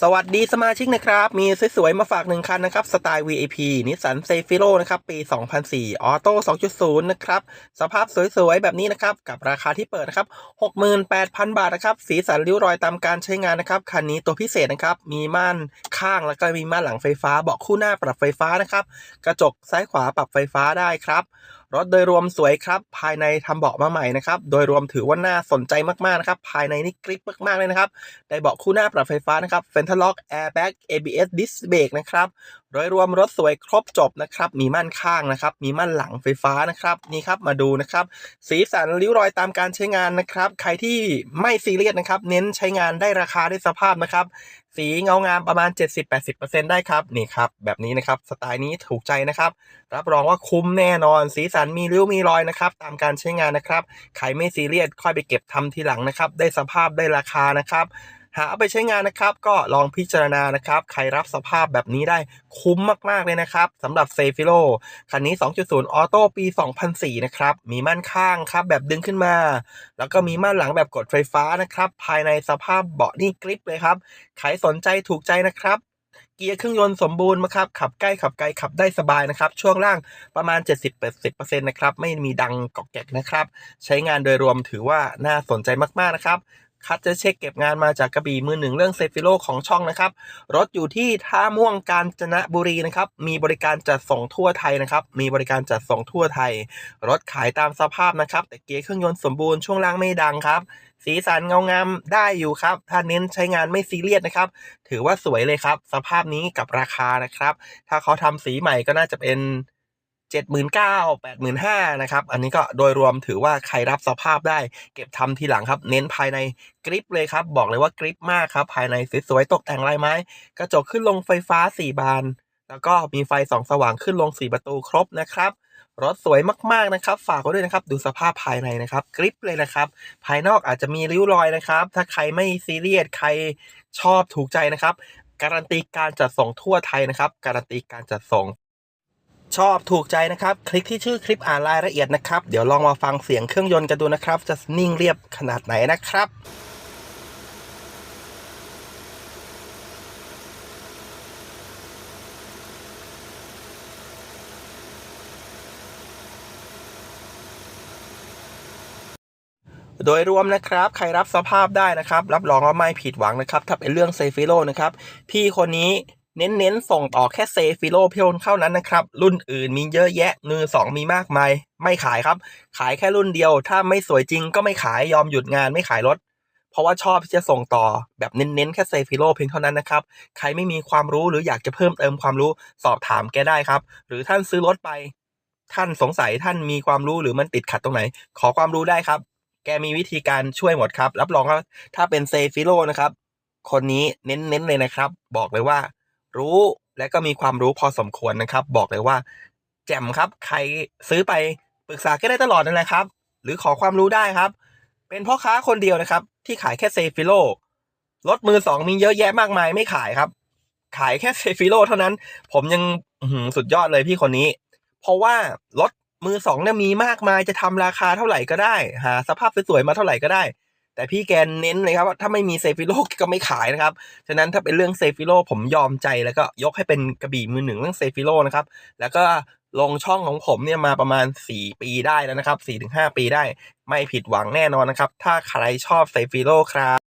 สวัสดีสมาชิกนะครับ มีสวยๆ มาฝากหนึ่งคันนะครับ สไตล์ VIP นิสสันเซฟิโ o นะครับ ปี 2004 ออโต้ 2.0 นะครับ สภาพสวยๆ แบบนี้นะครับ กับราคาที่เปิดนะครับ 68,000 บาทนะครับ สีสันริ้วรอยตามการใช้งานนะครับ คันนี้ตัวพิเศษนะครับ มีม่านข้างแล้วก็มีม่านหลังไฟฟ้า เบาะคู่หน้าปรับไฟฟ้านะครับ กระจกซ้ายขวาปรับไฟฟ้าได้ครับ รถโดยรวมสวยครับ ภายในทำเบาะมาใหม่นะครับ โดยรวมถือว่าน่าสนใจมากๆนะครับ ภายในนี่กริปมากๆเลยนะครับ ได้เบาะคู่หน้าปรับไฟฟ้านะครับเฟนท a ล็อกแอร์แบ็ก ABS ดิสเบรกนะครับ โดยรวมรถสวยครบจบนะครับ มีม่านข้างนะครับ มีม่านหลังไฟฟ้านะครับ นี่ครับมาดูนะครับ สีสันริ้วรอยตามการใช้งานนะครับ ใครที่ไม่ซีเรียสนะครับ เน้นใช้งานได้ราคาได้สภาพนะครับ สีเงางามประมาณ 70-80%ได้ครับนี่ครับ แบบนี้นะครับสไตล์นี้ถูกใจนะครับ รับรองว่าคุ้มแน่นอน สีสันมีริ้วมีรอยนะครับ ตามการใช้งานนะครับใครไม่ซีเรียสค่อยไปเก็บทำทีหลังนะครับ ได้สภาพได้ราคานะครับ หาเอาไปใช้งานนะครับ ก็ลองพิจารณานะครับ ใครรับสภาพแบบนี้ได้คุ้มมากๆเลยนะครับสำหรับเซฟิโลคันนี้ 2.0 ออโต้ปี 2004 นะครับ มีม่านข้างครับแบบดึงขึ้นมา แล้วก็มีม่านหลังแบบกดไฟฟ้านะครับ ภายในสภาพเบาะนี่กริปเลยครับ ใครสนใจถูกใจนะครับเกียร์เครื่องยนต์สมบูรณ์นะครับ ขับใกล้ขับไกลขับได้สบายนะครับ ช่วงล่างประมาณ 70-80%นะครับ ไม่มีดังกอกแกกนะครับ ใช้งานโดยรวมถือว่าน่าสนใจมากๆนะครับ คัดจะเช็คเก็บงานมาจากกระบี่มือหนึ่งเรื่องเซฟิโลของช่องนะครับ รถอยู่ที่ท่าม่วงกาญจนบุรีนะครับ มีบริการจัดส่งทั่วไทยนะครับ มีบริการจัดส่งทั่วไทย รถขายตามสภาพนะครับ แต่เกียร์เครื่องยนต์สมบูรณ์ช่วงล่างไม่ดังครับ สีสันเงางามได้อยู่ครับ ถ้าเน้นใช้งานไม่ซีเรียสนะครับ ถือว่าสวยเลยครับ สภาพนี้กับราคานะครับ ถ้าเขาทำสีใหม่ก็น่าจะเป็น เจ็ดหมื่นเก้าแปดหมื่นห้านะครับ อันนี้ก็โดยรวมถือว่าใครรับสภาพได้ เก็บทำทีหลังครับ เน้นภายในกริปเลยครับ บอกเลยว่ากริปมากครับ ภายในสวยๆตกแต่งลายไม้ กระจกขึ้นลงไฟฟ้า 4 บาน แล้วก็มีไฟสองสว่างขึ้นลง 4 ประตูครบนะครับรถสวยมากๆนะครับ ฝากไว้ด้วยนะครับดูสภาพภายในนะครับกริปเลยนะครับ ภายนอกอาจจะมีริ้วรอยนะครับ ถ้าใครไม่ซีเรียสใครชอบถูกใจนะครับ การันตีการจัดส่งทั่วไทยนะครับ การันตีการจัดส่ง ชอบถูกใจนะครับ คลิกที่ชื่อคลิปอ่านรายละเอียดนะครับ เดี๋ยวลองมาฟังเสียงเครื่องยนต์กันดูนะครับ จะนิ่งเรียบขนาดไหนนะครับโดยรวมนะครับ ใครรับสภาพได้นะครับ รับรองว่าไม่ผิดหวังนะครับ ถ้าเป็นเรื่องเซฟิโลนะครับ พี่คนนี้ เน้นๆ ส่งต่อแค่เซฟิโลเพียงเท่านั้นนะครับ รุ่นอื่นมีเยอะแยะมือสองมีมากมาย ไม่ขายครับ ขายแค่รุ่นเดียว ถ้าไม่สวยจริงก็ไม่ขายยอมหยุดงานไม่ขายรถ เพราะว่าชอบที่จะส่งต่อแบบเน้นๆ แค่เซฟิโลเพียงเท่านั้นนะครับ ใครไม่มีความรู้หรืออยากจะเพิ่มเติมความรู้สอบถามแกได้ครับ หรือท่านซื้อรถไป ท่านสงสัยท่านมีความรู้หรือมันติดขัดตรงไหน ขอความรู้ได้ครับ แกมีวิธีการช่วยหมดครับ รับรองว่าถ้าเป็นเซฟิโลนะครับ คนนี้เน้นๆเลยนะครับ บอกเลยว่า รู้และก็มีความรู้พอสมควรนะครับ บอกเลยว่า แจ่มครับ ใครซื้อไปปรึกษาแกได้ตลอดนั่นแหละครับ หรือขอความรู้ได้ครับ เป็นพ่อค้าคนเดียวนะครับ ที่ขายแค่เซฟิโลรถมือสองมีเยอะแยะมากมายไม่ขายครับ ขายแค่เซฟิโลเท่านั้น ผมยังสุดยอดเลยพี่คนนี้ เพราะว่ารถมือสองเนี่ยมีมากมายจะทำราคาเท่าไหร่ก็ได้ หาสภาพสวยๆมาเท่าไหร่ก็ได้ แต่พี่แกเน้นเลยครับว่าถ้าไม่มีเซฟิโลก็ไม่ขายนะครับ ฉะนั้นถ้าเป็นเรื่องเซฟิโลผมยอมใจแล้วก็ยกให้เป็นกระบี่มือหนึ่งเรื่องเซฟิโลนะครับ แล้วก็ลงช่องของผมเนี่ยมาประมาณ 4 ปีได้แล้วนะครับ4-5 ปีได้ ไม่ผิดหวังแน่นอนนะครับ ถ้าใครชอบเซฟิโลครับ